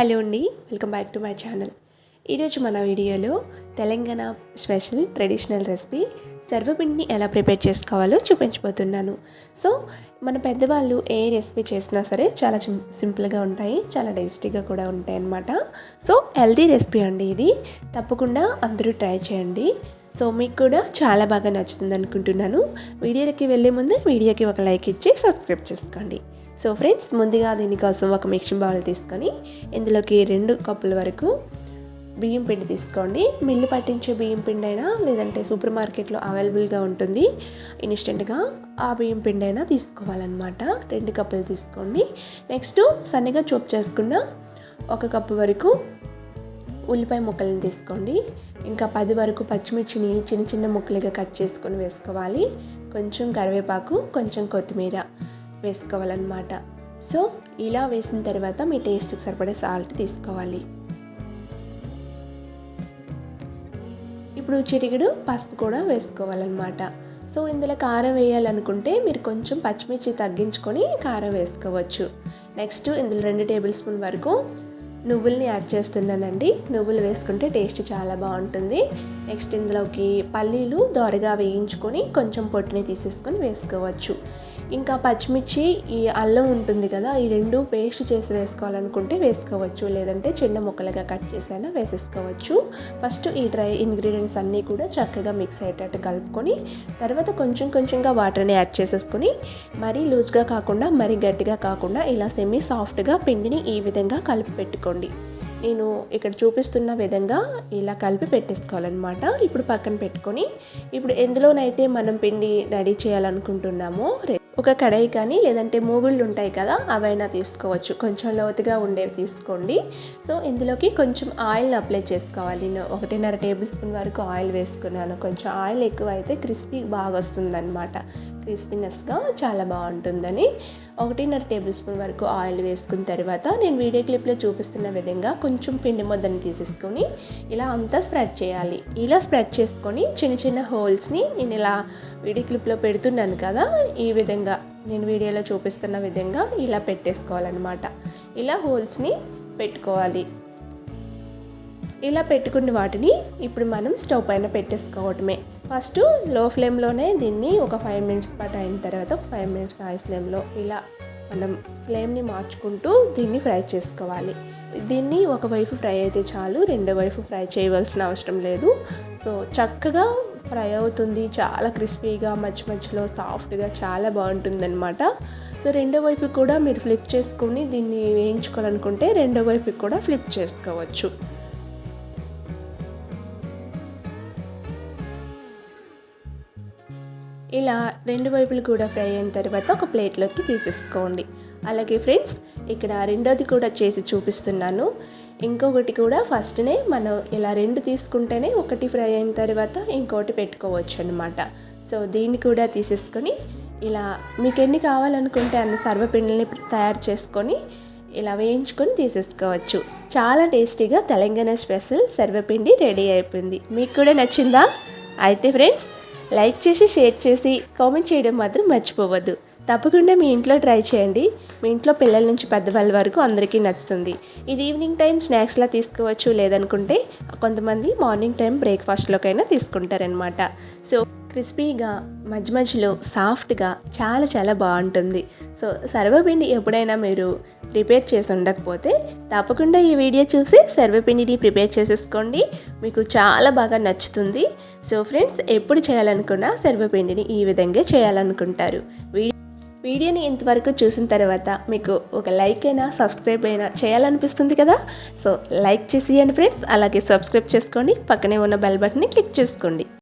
Hello అండి welcome back to my channel. ఈరోజు మన వీడియోలో తెలంగాణ స్పెషల్ ట్రెడిషనల్ రెసిపీ సర్వపిండిని ఎలా ప్రిపేర్ చేసుకోవాలో చూపించబోతున్నాను. సో మన పెద్దవాళ్ళు ఏ రెసిపీ చేసినా సరే చాలా సింపుల్గా ఉంటాయి చాలా టేస్టీగా కూడా ఉంటాయి అన్నమాట సో హెల్తీ రెసిపీ అండి ఇది. తప్పకుండా అందరూ ట్రై చేయండి. సో మీకు కూడా చాలా బాగా నచ్చుతుంది అనుకుంటున్నాను. వీడియోలకి వెళ్ళే ముందు వీడియోకి ఒక లైక్ ఇచ్చి సబ్స్క్రైబ్ చేసుకోండి. సో ఫ్రెండ్స్ ముందుగా దీనికోసం ఒక మిక్సింగ్ బౌల్ తీసుకొని ఇందులోకి రెండు కప్పుల వరకు బియ్యం పిండి తీసుకోండి. మిల్లు పట్టించే బియ్యం పిండి అయినా లేదంటే సూపర్ మార్కెట్లో అవైలబుల్గా ఉంటుంది. ఇన్స్టెంట్గా ఆ బియ్యం పిండి అయినా తీసుకోవాలన్నమాట. రెండు కప్పులు తీసుకోండి. నెక్స్ట్ సన్నగా చూప్ చేసుకున్న ఒక కప్పు వరకు ఉల్లిపాయ ముక్కలను తీసుకోండి. ఇంకా పది వరకు పచ్చిమిర్చిని చిన్న చిన్న ముక్కలుగా కట్ చేసుకొని వేసుకోవాలి. కొంచెం కరివేపాకు కొంచెం కొత్తిమీర వేసుకోవాలన్నమాట. సో ఇలా వేసిన తర్వాత మీ టేస్ట్కి సరిపడే సాల్ట్ తీసుకోవాలి. ఇప్పుడు చిటికెడు పసుపు కూడా వేసుకోవాలన్నమాట. సో ఇందులో కారం వేయాలనుకుంటే మీరు కొంచెం పచ్చిమిర్చి తగ్గించుకొని కారం వేసుకోవచ్చు. నెక్స్ట్ ఇందులో రెండు టేబుల్ స్పూన్ వరకు నువ్వుల్ని యాడ్ చేస్తున్నానండి. నువ్వులు వేసుకుంటే టేస్ట్ చాలా బాగుంటుంది. నెక్స్ట్ ఇందులోకి పల్లీలు దోరగా వేయించుకొని కొంచెం పొట్టుని తీసేసుకొని వేసుకోవచ్చు. ఇంకా పచ్చిమిర్చి ఈ అల్లం ఉంటుంది కదా ఈ రెండు పేస్ట్ చేసి వేసుకోవాలనుకుంటే వేసుకోవచ్చు. లేదంటే చిన్న ముక్కలుగా కట్ చేసైనా వేసేసుకోవచ్చు. ఫస్ట్ ఈ డ్రై ఇంగ్రీడియంట్స్ అన్నీ కూడా చక్కగా మిక్స్ అయ్యేటట్టు కలుపుకొని తర్వాత కొంచెం కొంచెంగా వాటర్ని యాడ్ చేసేసుకొని మరీ లూజ్గా కాకుండా మరీ గట్టిగా కాకుండా ఇలా సెమీ సాఫ్ట్గా పిండిని ఈ విధంగా కలిపి పెట్టుకోండి. నేను ఇక్కడ చూపిస్తున్న విధంగా ఇలా కలిపి పెట్టేసుకోవాలన్నమాట. ఇప్పుడు పక్కన పెట్టుకొని ఇప్పుడు ఎందులోనైతే మనం పిండి రెడీ చేయాలనుకుంటున్నామో రె- ఒక కడాయి కానీ లేదంటే మూగుళ్ళు ఉంటాయి కదా అవైనా తీసుకోవచ్చు. కొంచెం లోతుగా ఉండేవి తీసుకోండి. సో ఇందులోకి కొంచెం ఆయిల్ని అప్లై చేసుకోవాలి. నేను ఒకటిన్నర టేబుల్ స్పూన్ వరకు ఆయిల్ వేసుకున్నాను. కొంచెం ఆయిల్ ఎక్కువ అయితే క్రిస్పీ బాగా వస్తుందన్నమాట క్రిస్పీనెస్గా చాలా బాగుంటుందని. ఒకటిన్నర టేబుల్ స్పూన్ వరకు ఆయిల్ వేసుకున్న తర్వాత నేను వీడియో క్లిప్లో చూపిస్తున్న విధంగా కొంచెం పిండి ముద్దను తీసేసుకొని ఇలా అంతా స్ప్రెడ్ చేయాలి. ఇలా స్ప్రెడ్ చేసుకొని చిన్న చిన్న హోల్స్ని నేను ఇలా వీడియో క్లిప్లో పెడుతున్నాను కదా ఈ విధంగా నేను వీడియోలో చూపిస్తున్న విధంగా ఇలా పెట్టేసుకోవాలన్నమాట. ఇలా హోల్స్ని పెట్టుకోవాలి. ఇలా పెట్టుకున్న వాటిని ఇప్పుడు మనం స్టవ్ పైన పెట్టేసుకోవటమే. ఫస్ట్లో ఫ్లేమ్లోనే దీన్ని ఒక ఫైవ్ మినిట్స్ పాటు అయిన తర్వాత ఒక ఫైవ్ మినిట్స్ హై ఫ్లేమ్లో ఇలా మనం ఫ్లేమ్ని మార్చుకుంటూ దీన్ని ఫ్రై చేసుకోవాలి. దీన్ని ఒకవైపు ఫ్రై అయితే చాలు రెండో వైపు ఫ్రై చేయవలసిన అవసరం లేదు. సో చక్కగా ఫ్రై అవుతుంది చాలా క్రిస్పీగా మధ్య మధ్యలో సాఫ్ట్గా చాలా బాగుంటుందన్నమాట. సో రెండో వైపు కూడా మీరు ఫ్లిప్ చేసుకుని దీన్ని వేయించుకోవాలనుకుంటే రెండో వైపు కూడా ఫ్లిప్ చేసుకోవచ్చు. ఇలా రెండు వైపులు కూడా ఫ్రై అయిన తర్వాత ఒక ప్లేట్లోకి తీసేసుకోండి. అలాగే ఫ్రెండ్స్ ఇక్కడ రెండోది కూడా చేసి చూపిస్తున్నాను. ఇంకొకటి కూడా ఫస్ట్నే మనం ఇలా రెండు తీసుకుంటేనే ఒకటి ఫ్రై అయిన తర్వాత ఇంకోటి పెట్టుకోవచ్చు అనమాట సో దీన్ని కూడా తీసేసుకొని ఇలా మీకు ఎన్ని కావాలనుకుంటే అన్ని సర్వపిండిని తయారు చేసుకొని ఇలా వేయించుకొని తీసేసుకోవచ్చు. చాలా టేస్టీగా తెలంగాణ స్పెషల్ సర్వపిండి రెడీ అయిపోయింది. మీకు కూడా నచ్చిందా? అయితే ఫ్రెండ్స్ లైక్ చేసి షేర్ చేసి కామెంట్ చేయడం మాత్రం మర్చిపోవద్దు. తప్పకుండా మీ ఇంట్లో ట్రై చేయండి. మీ ఇంట్లో పిల్లల నుంచి పెద్దవాళ్ళ వరకు అందరికీ నచ్చుతుంది. ఇది ఈవినింగ్ టైం స్నాక్స్లా తీసుకోవచ్చు లేదనుకుంటే కొంతమంది మార్నింగ్ టైం బ్రేక్ఫాస్ట్లోకైనా తీసుకుంటారనమాట సో క్రిస్పీగా మధ్య మధ్యలో సాఫ్ట్గా చాలా చాలా బాగుంటుంది. సో సర్వపిండి ఎప్పుడైనా మీరు ప్రిపేర్ చేసి ఉండకపోతే తప్పకుండా ఈ వీడియో చూసి సర్వపిండిని ప్రిపేర్ చేసేసుకోండి. మీకు చాలా బాగా నచ్చుతుంది. సో ఫ్రెండ్స్ ఎప్పుడు చేయాలనుకున్నా సర్వపిండిని ఈ విధంగా చేయాలనుకుంటారు. వీ వీడియోని ఇంతవరకు చూసిన తర్వాత మీకు ఒక లైక్ అయినా సబ్స్క్రైబ్ అయినా చేయాలనిపిస్తుంది కదా? సో లైక్ చేసేయండి ఫ్రెండ్స్. అలాగే సబ్స్క్రైబ్ చేసుకోండి. పక్కనే ఉన్న బెల్ బటన్ని క్లిక్ చేసుకోండి.